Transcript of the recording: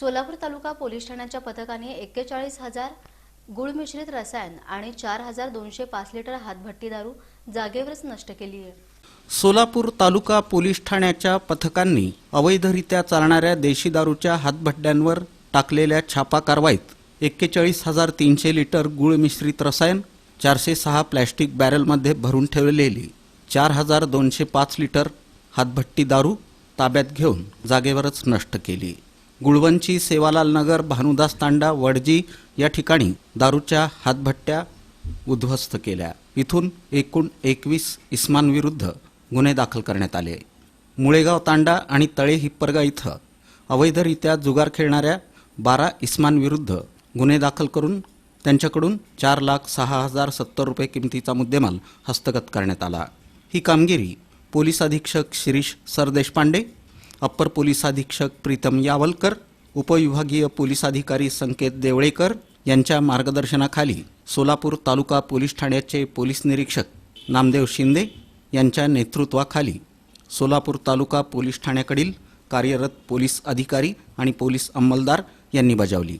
Solapur taluka police ठाण्याच्या पथकाने एक्केचाळीस हजार गुळ मिश्रित रसायन आणि चार हजार दोनशे पाच लिटर हातभट्टी दारू जागेवरच नष्ट केली आहे. सोलापूर तालुका पोलीस ठाण्याच्या पथकांनी अवैधरित्या चालणाऱ्या देशी दारूच्या हातभट्ट्यांवर टाकलेल्या छापा कारवाईत एक्केचाळीस हजार तीनशे लिटर गुळ मिश्रित रसायन चारशे सहा प्लॅस्टिक बॅरलमध्ये भरून ठेवलेली चार हजार दोनशे पाच लिटर हातभट्टी दारू ताब्यात घेऊन जागेवरच नष्ट केली. गुळवंची सेवालाल नगर भानुदास तांडा वडजी या ठिकाणी दारूच्या हातभट्ट्या उद्ध्वस्त केल्या. इथून एकूण एकवीस इस्मांविरुद्ध गुन्हे दाखल करण्यात आले. मुळेगाव तांडा आणि तळे हिप्परगा इथं अवैधरित्या जुगार खेळणाऱ्या बारा इस्मांविरुद्ध गुन्हे दाखल करून त्यांच्याकडून चार लाख सहा हजार सत्तर रुपये किमतीचा मुद्देमाल हस्तगत करण्यात आला. ही कामगिरी पोलीस अधीक्षक शिरीष सरदेशपांडे अप्पर पोलीस अधीक्षक प्रीतम यावलकर उपविभागीय पोलीस अधिकारी संकेत देवळेकर यांच्या मार्गदर्शनाखाली सोलापूर तालुका पोलीस ठाण्याचे पोलीस निरीक्षक नामदेव शिंदे यांच्या नेतृत्वाखाली सोलापूर तालुका पोलीस ठाण्याकडील कार्यरत पोलीस अधिकारी आणि पोलीस अंमलदार यांनी बजावली.